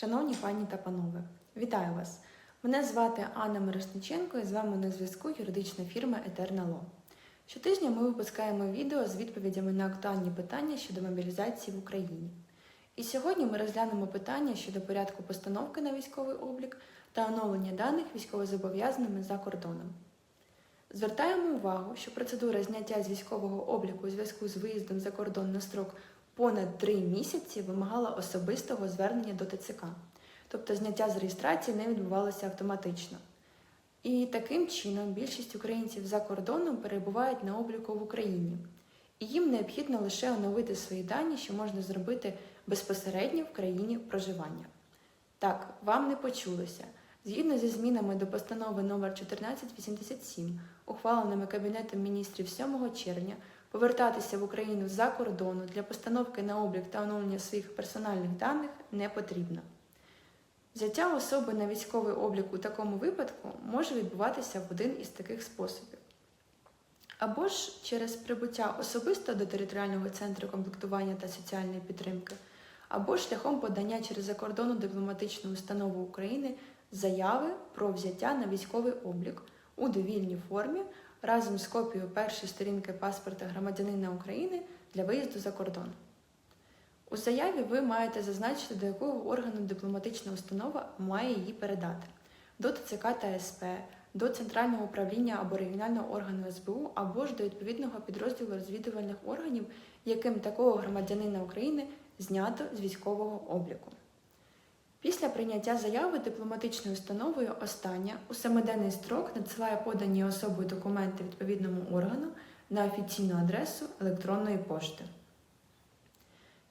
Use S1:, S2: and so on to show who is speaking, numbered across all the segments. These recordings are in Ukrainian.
S1: Шановні пані та панове, вітаю вас! Мене звати Анна Мирошниченко і з вами на зв'язку юридична фірма Ло. Щотижня ми випускаємо відео з відповідями на актуальні питання щодо мобілізації в Україні. І сьогодні ми розглянемо питання щодо порядку постановки на військовий облік та оновлення даних військовозобов'язаними за кордоном. Звертаємо увагу, що процедура зняття з військового обліку у зв'язку з виїздом за кордон на строк понад три місяці вимагала особистого звернення до ТЦК, тобто зняття з реєстрації не відбувалося автоматично. І таким чином більшість українців за кордоном перебувають на обліку в Україні, і їм необхідно лише оновити свої дані, що можна зробити безпосередньо в країні проживання. Так, вам не почулося. Згідно зі змінами до постанови номер 1487, ухваленими Кабінетом міністрів 7 червня, повертатися в Україну за кордону для постановки на облік та оновлення своїх персональних даних не потрібно. Взяття особи на військовий облік у такому випадку може відбуватися в один із таких способів. Або ж через прибуття особисто до територіального центру комплектування та соціальної підтримки, або шляхом подання через закордонну дипломатичну установу України заяви про взяття на військовий облік у довільній формі разом з копією першої сторінки паспорта громадянина України для виїзду за кордон. У заяві ви маєте зазначити, до якого органу дипломатична установа має її передати до ТЦК та СП, до Центрального управління або регіонального органу СБУ, або ж до відповідного підрозділу розвідувальних органів, яким такого громадянина України знято з військового обліку. Після прийняття заяви дипломатичною установою остання у семиденний строк надсилає подані особою документи відповідному органу на офіційну адресу електронної пошти.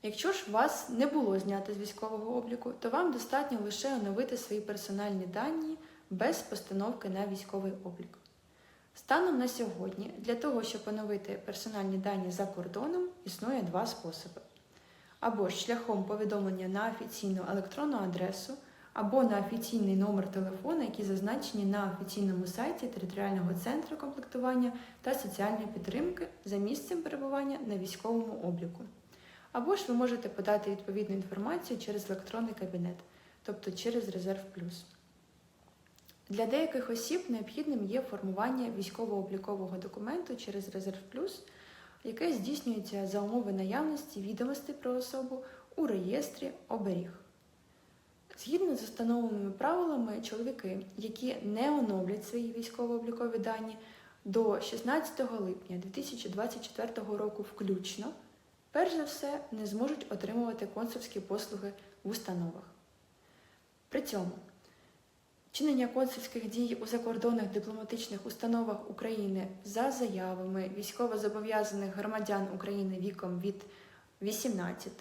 S1: Якщо ж вас не було знято з військового обліку, то вам достатньо лише оновити свої персональні дані без постановки на військовий облік. Станом на сьогодні, для того, щоб оновити персональні дані за кордоном, існує два способи або ж шляхом повідомлення на офіційну електронну адресу, або на офіційний номер телефона, які зазначені на офіційному сайті територіального центру комплектування та соціальної підтримки за місцем перебування на військовому обліку. Або ж ви можете подати відповідну інформацію через електронний кабінет, тобто через Резерв Плюс. Для деяких осіб необхідним є формування військово-облікового документу через Резерв Плюс яке здійснюється за умови наявності відомостей про особу у реєстрі оберіг. Згідно з встановленими правилами, чоловіки, які не оновлять свої військово-облікові дані до 16 липня 2024 року включно, перш за все не зможуть отримувати консульські послуги в установах. При цьому Чинення консульських дій у закордонних дипломатичних установах України за заявами військовозобов'язаних громадян України віком від 18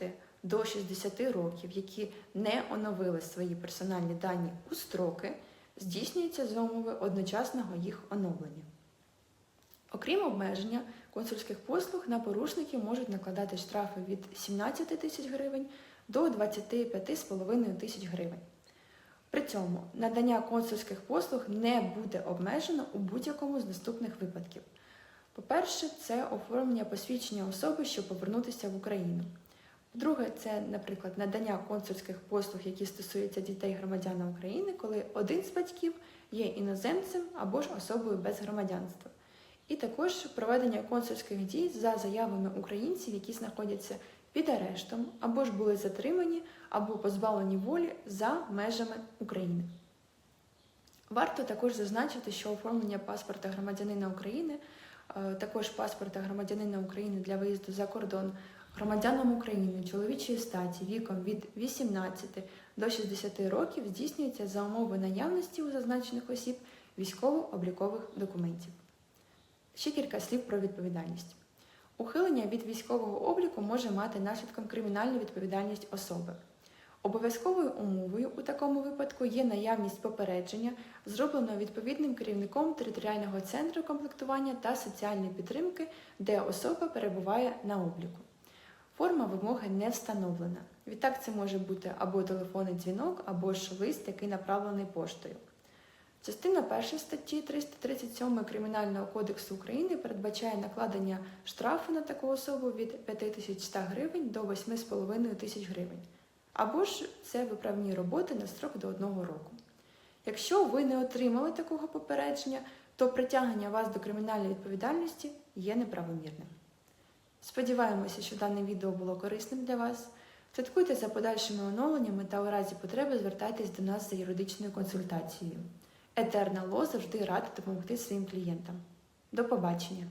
S1: до 60 років, які не оновили свої персональні дані у строки, здійснюється за умови одночасного їх оновлення. Окрім обмеження консульських послуг, на порушників можуть накладати штрафи від 17 тисяч гривень до 25,5 тисяч гривень. При цьому надання консульських послуг не буде обмежено у будь-якому з наступних випадків. По-перше, це оформлення посвідчення особи, щоб повернутися в Україну. По-друге, це, наприклад, надання консульських послуг, які стосуються дітей громадян України, коли один з батьків є іноземцем або ж особою без громадянства. І також проведення консульських дій за заявами українців, які знаходяться під арештом або ж були затримані або позбавлені волі за межами України. Варто також зазначити, що оформлення паспорта громадянина України, е, також паспорта громадянина України для виїзду за кордон громадянам України чоловічої статі віком від 18 до 60 років здійснюється за умови наявності у зазначених осіб військово-облікових документів. Ще кілька слів про відповідальність. Ухилення від військового обліку може мати наслідком кримінальну відповідальність особи. Обов'язковою умовою у такому випадку є наявність попередження, зробленого відповідним керівником територіального центру комплектування та соціальної підтримки, де особа перебуває на обліку. Форма вимоги не встановлена. Відтак це може бути або телефонний дзвінок, або ж лист, який направлений поштою. Частина 1 статті 337 Кримінального кодексу України передбачає накладення штрафу на таку особу від 5100 гривень до 8,5 тисяч гривень. або ж це виправні роботи на строк до одного року. Якщо ви не отримали такого попередження, то притягнення вас до кримінальної відповідальності є неправомірним. Сподіваємося, що дане відео було корисним для вас. Слідкуйте за подальшими оновленнями та у разі потреби звертайтесь до нас за юридичною консультацією. Етерна Ло завжди рада допомогти своїм клієнтам. До побачення!